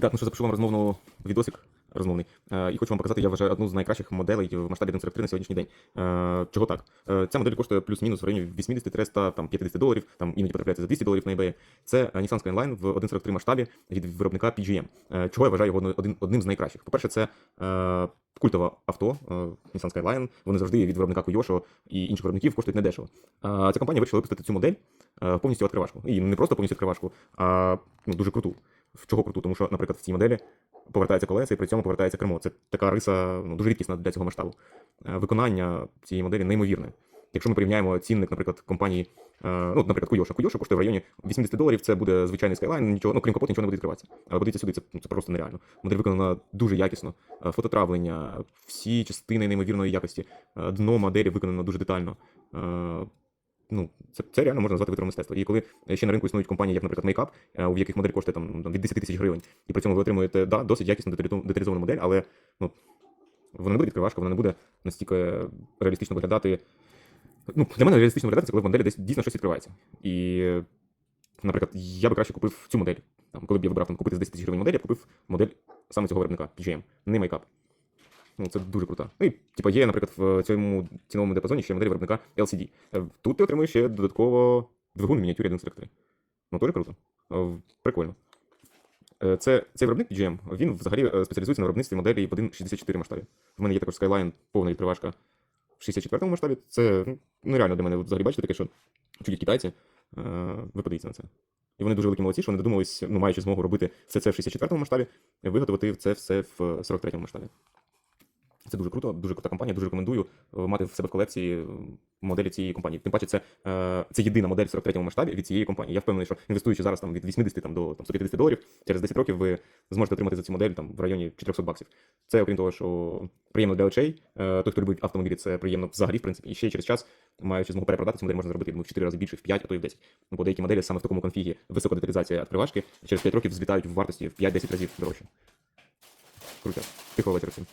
Так, ну що запишу вам розмовну відосик розмовний. Е, і хочу вам показати, я вважаю, одну з найкращих моделей в масштабі 1.43 на сьогоднішній день. Е, чого так? Е, ця модель коштує плюс-мінус в районі 80-300-50 доларів, там іноді потрапляється за 200 доларів на eBay. Це Nissan Skyline в 1.43 масштабі від виробника PGM. Е, чого я вважаю його один, одним з найкращих? По-перше, це е, культове авто е, Nissan Skyline. Вони завжди від виробника Kuyosho і інших виробників коштують недешево. Е, ця компанія вирішила випустити цю модель е, повністю відкривашку. І не просто повністю відкривашку, а ну, дуже круту. В чого круту? Тому що, наприклад, в цій моделі повертається колеса і при цьому повертається кермо. Це така риса ну, дуже рідкісна для цього масштабу. Е, Виконання цієї моделі неймовірне. Якщо ми порівняємо цінник, наприклад, компанії, е, ну, наприклад, Kuyosho. Kuyosho коштує в районі 80 доларів, це буде звичайний Skyline, нічого, ну, крім капоту, нічого не буде відкриватися. Але подивіться сюди, це, ну, це просто нереально. Модель виконана дуже якісно. Е, Фототравлення, всі частини неймовірної якості. Дно моделі виконано дуже детально. Ну, це, це реально можна назвати витром мистецтва. І коли ще на ринку існують компанії, як, наприклад, Makeup, е, в яких модель коштує там, від 10 тисяч гривень, і при цьому ви отримуєте да, досить деталізовану деталізовану модель, але ну, вона не буде відкривашка, вона не буде настільки реалістично виглядати. Ну, для мене реалістично виглядати, це коли в моделі десь дійсно щось відкривається. І, наприклад, я би краще купив цю модель. Там, коли б я вибрав там, купити з 10 тисяч гривень модель, я б купив модель саме цього виробника, PGM, не Makeup. Ну, це дуже круто. Ну і типа є, наприклад, в цьому ціновому диапазоні ще модель виробника LCD. Е, Тут ти отримуєш ще додатково двигун в мініатюрі 1.43. Ну, теж круто. Е, Прикольно. Е, Це, цей виробник PGM, він взагалі спеціалізується на виробництві моделі в 1.64 масштабі. В мене є також Skyline, повна відкривашка в 64 масштабі. Це ну, нереально для мене взагалі бачити таке, що чудять китайці. Ви подивіться на це. І вони дуже великі молодці, що вони додумались, ну, маючи змогу робити все це в 64 му масштабі, виготовити це все в 43 му масштабі. Це дуже круто, дуже крута компанія. Дуже рекомендую е, мати в себе в колекції е, моделі цієї компанії. Тим паче, це, е, це єдина модель в 43-му масштабі від цієї компанії. Я впевнений, що інвестуючи зараз там від 80 там, до там, 150 доларів, через 10 років ви зможете отримати за цю модель там в районі 400 баксів. Це окрім того, що приємно для очей. Той, хто любить автомобілі, це приємно взагалі, в принципі. І ще через час, маючи змогу перепродати цю модель, можна зробити в 4 рази більше, в 5, а то і в 10. Ну, бо деякі моделі саме в такому конфігі висока деталізація відкривашки через 5 років злітають в вартості в 5-10 разів дорожче. Круто. Тихого вечора всім.